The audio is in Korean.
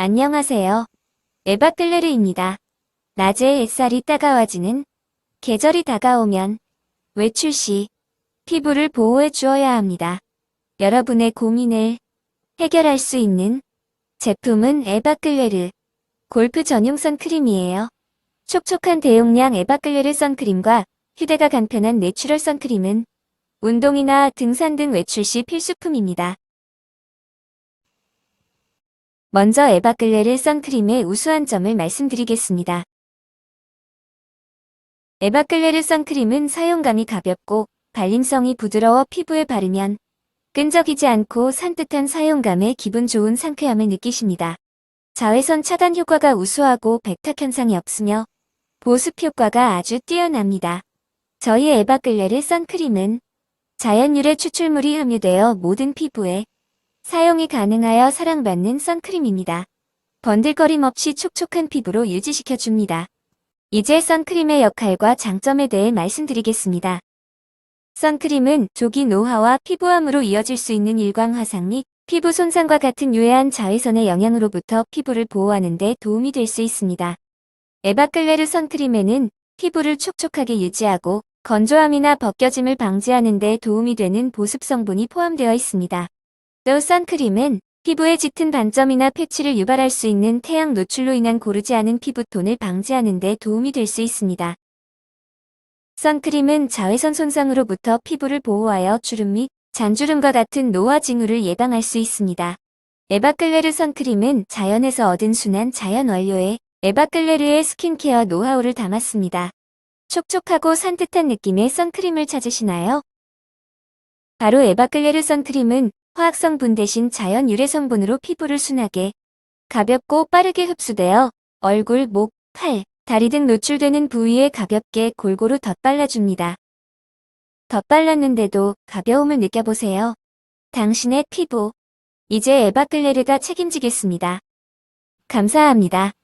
안녕하세요. 에바 클레르입니다. 낮에 햇살이 따가워지는 계절이 다가오면 외출 시 피부를 보호해 주어야 합니다. 여러분의 고민을 해결할 수 있는 제품은 에바클레르 골프 전용 선크림이에요. 촉촉한 대용량 에바클레르 선크림과 휴대가 간편한 내추럴 선크림은 운동이나 등산 등 외출 시 필수품입니다. 먼저 에바클레르 선크림의 우수한 점을 말씀드리겠습니다. 에바클레르 선크림은 사용감이 가볍고 발림성이 부드러워 피부에 바르면 끈적이지 않고 산뜻한 사용감에 기분 좋은 상쾌함을 느끼십니다. 자외선 차단 효과가 우수하고 백탁 현상이 없으며 보습 효과가 아주 뛰어납니다. 저희 에바클레르 선크림은 자연 유래 추출물이 함유되어 모든 피부에 사용이 가능하여 사랑받는 선크림입니다. 번들거림 없이 촉촉한 피부로 유지시켜줍니다. 이제 선크림의 역할과 장점에 대해 말씀드리겠습니다. 선크림은 조기 노화와 피부암으로 이어질 수 있는 일광 화상 및 피부 손상과 같은 유해한 자외선의 영향으로부터 피부를 보호하는 데 도움이 될 수 있습니다. 에바클레르 선크림에는 피부를 촉촉하게 유지하고 건조함이나 벗겨짐을 방지하는 데 도움이 되는 보습 성분이 포함되어 있습니다. 또 선크림은 피부에 짙은 반점이나 패치를 유발할 수 있는 태양 노출로 인한 고르지 않은 피부톤을 방지하는 데 도움이 될 수 있습니다. 선크림은 자외선 손상으로부터 피부를 보호하여 주름 및 잔주름과 같은 노화 징후를 예방할 수 있습니다. 에바클레르 선크림은 자연에서 얻은 순한 자연 원료에 에바클레르의 스킨케어 노하우를 담았습니다. 촉촉하고 산뜻한 느낌의 선크림을 찾으시나요? 바로 에바클레르 선크림은 화학성분 대신 자연 유래 성분으로 피부를 순하게 가볍고 빠르게 흡수되어 얼굴, 목, 팔, 다리 등 노출되는 부위에 가볍게 골고루 덧발라줍니다. 덧발랐는데도 가벼움을 느껴보세요. 당신의 피부. 이제 에바 클레르가 책임지겠습니다. 감사합니다.